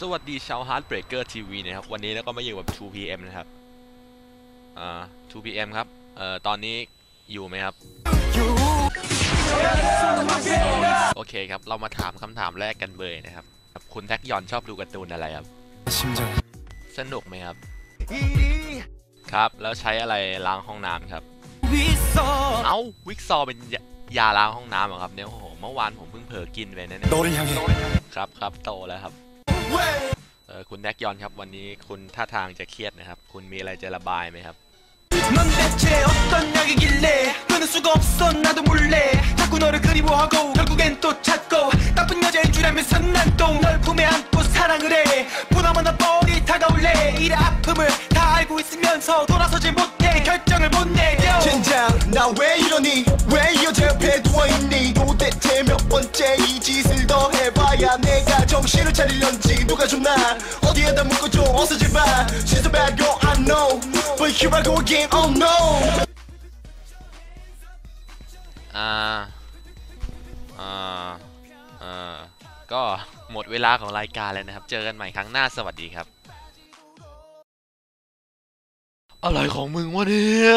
สวัสดีชาวฮาร์ดเบรกเกอร์ทีวีนะครับ วันนี้แล้วก็มาอยู่กับ 2PM นะครับ อ่า 2PM ครับ เอ่อ ตอนนี้อยู่ไหมครับ โอเคครับ เรามาถามคำถามแรกกันเลยนะครับ คุณแท็กยอนชอบดูการ์ตูนอะไรครับ สนุกไหมครับ ครับ แล้วใช้อะไรล้างห้องน้ำครับ เอ้า วิกซอเป็นยาล้างห้องน้ำเหรอครับเนี่ย โอ้โห เมื่อวานผมเพิ่งเผลอกินไปนะเนี่ยครับครับ โตแล้วครับ เออคุณแน็กยอนครับ วันนี้คุณท่าทางจะเครียดนะครับ คุณมีอะไรจะระบายไหมครับ 넌 대체 어떤 약이길래 끊을 수가 없어 나도 몰래 자꾸 너를 그리워하고 결국엔 또 찾고 나쁜 여자인 줄 알면서 난 또 널 품에 안고 사랑을 해 보나마나 뻔히 다가올래 이래 아픔을 다 알고 있으면서 돌아서질 못해 결정을 못 내려 젠장 나 왜 이러니 왜 이 여자 옆에 누워있니 도대체 몇 번째 이 짓을 더 해봐야 내가 정신을 차리려는지 누가 좀나 어디에다 묶어줘 어서 제발 She's a bad girl I know But here I go again oh no อ่า อ่า อ่า ก็หมดเวลาของรายการแล้วนะครับ เจอกันใหม่ครั้งหน้าสวัสดีครับ อะไรของมึงวะเนี่ย